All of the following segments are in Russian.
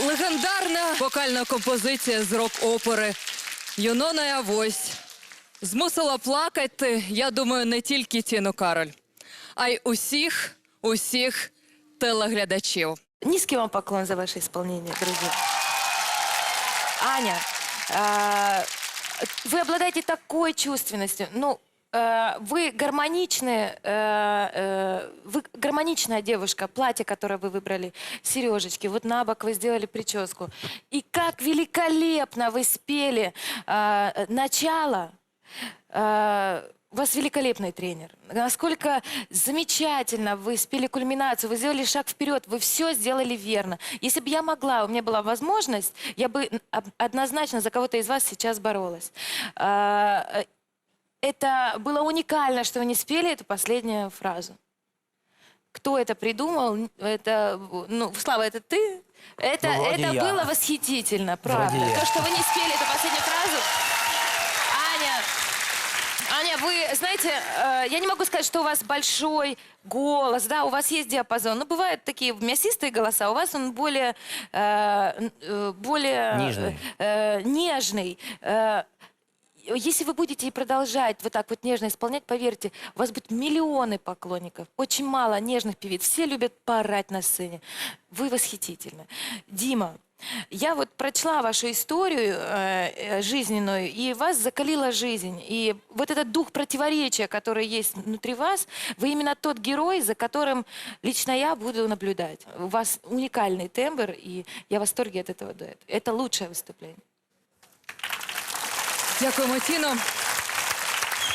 Легендарна вокальна композиція з рок-опери Юнона і Авось змусила плакати, я думаю, не тільки Тіну Кароль, а й усіх, усіх телеглядачів. Низкий вам поклон за ваше исполнение, друзья. Аня, а, вы обладаете такой чувственностью. Ну, вы гармоничные, э, э, вы гармоничная девушка. Платье, которое вы выбрали, сережечки, вот на бок вы сделали прическу. И как великолепно вы спели э, начало. Э, у вас великолепный тренер. Насколько замечательно вы спели кульминацию, вы сделали шаг вперед, вы все сделали верно. Если бы я могла, у меня была возможность, я бы однозначно за кого-то из вас сейчас боролась. Это было уникально, что вы не спели эту последнюю фразу. Кто это придумал? Это, ну, Слава, это ты? Это, Ну, это я. было восхитительно, правда. Вроде. То, что вы не спели эту последнюю фразу. Аня, Аня, вы знаете, э, я не могу сказать, что у вас большой голос, да, у вас есть диапазон. Но бывают такие мясистые голоса, у вас он более, э, э, более Нежный. э, нежный. Э, если вы будете продолжать вот так вот нежно исполнять, поверьте, у вас будет миллионы поклонников. Очень мало нежных певиц. Все любят поорать на сцене. Вы восхитительны. Дима, я вот прочла вашу историю э, э, жизненную, и вас закалила жизнь. И вот этот дух противоречия, который есть внутри вас, вы именно тот герой, за которым лично я буду наблюдать. У вас уникальный тембр, и я в восторге от этого дуэта. Это лучшее выступление. Дякуємо, Тіно.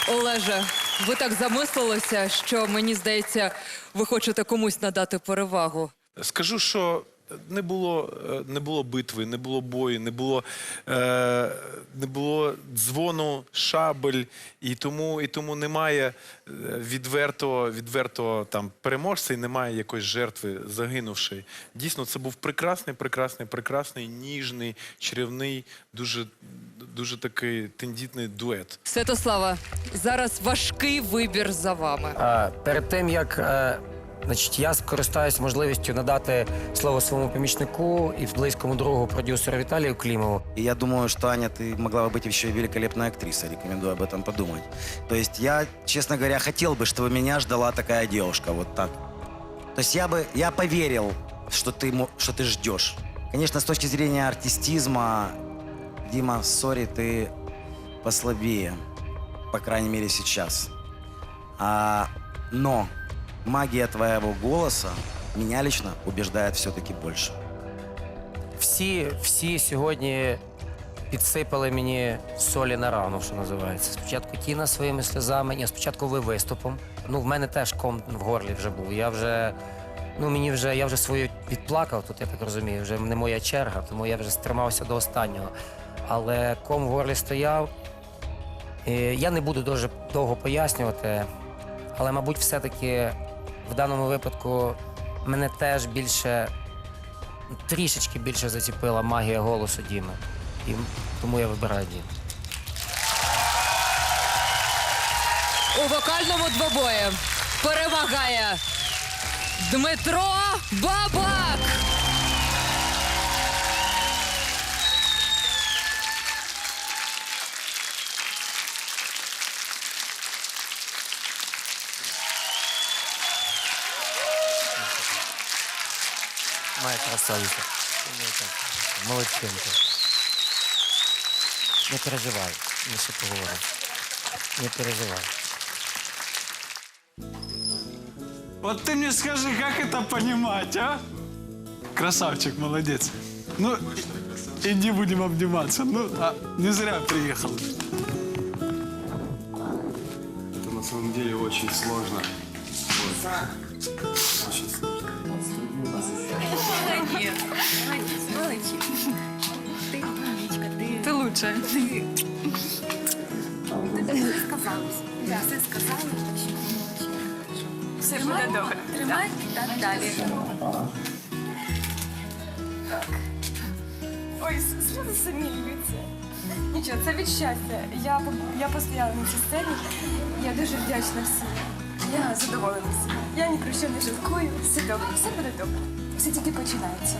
Олеже, ви так замислилися, що мені здається, ви хочете комусь надати перевагу. Скажу, що не було, е, не було битви, не було бою, не було, е, не було дзвону, шабель, і тому, і тому немає е, відвертого, відвертого там переможця і немає якоїсь жертви загинувшої. Дійсно, це був прекрасний, прекрасний, прекрасний, ніжний, чарівний, дуже, дуже такий тендітний дует. Святослава, зараз важкий вибір за вами. А, перед тим як е, значить, я скористаюсь можливістю надати слово своєму помічнику і близькому другу продюсеру Віталію Клімову. И я думаю, что, Аня, ты могла бы быть еще и великолепной актрисой. Рекомендую об этом подумать. То есть я, честно говоря, хотел бы, чтобы меня ждала такая девушка, вот так. То есть я бы, я поверил, что ты, мо- что ты ждешь. Конечно, с точки зрения артистизма, Дима, сори, ты послабее. По крайней мере, сейчас. А, но магия твоего голоса меня лично убеждает все-таки больше. Всі, всі сьогодні підсипали мені солі на рану, що називається. Спочатку Тіна своїми сльозами, ні, спочатку ви виступом. Ну, в мене теж ком в горлі вже був. Я вже, ну мені вже, я вже свою відплакав, тут я так розумію, вже не моя черга, тому я вже стримався до останнього. Але ком в горлі стояв. І я не буду дуже довго пояснювати, але, мабуть, все-таки в даному випадку мене теж більше трішечки більше заціпила магія голосу Діми. І тому я вибираю Діму. У вокальному двобої перемагає Дмитро Бабак. Моя красавиця. Молодчинка. Не переживай, ми ще поговоримо. Не переживай. Вот ты мне скажи, как это понимать, а? Красавчик, молодец. Ну, и- иди будем обниматься. Ну, а не зря приехал. Это на самом деле очень сложно. Вот. Очень сложно. Ти лучше. Все сказали, Все буде добре. тримай так далі. Ой, сльози самі льються. Нічого, це від щастя. Я, я постояла на цій сцені. Я дуже вдячна всім. Я задоволена. Я ні про що не жалкую. Все добре, все буде добре. Все тільки починається.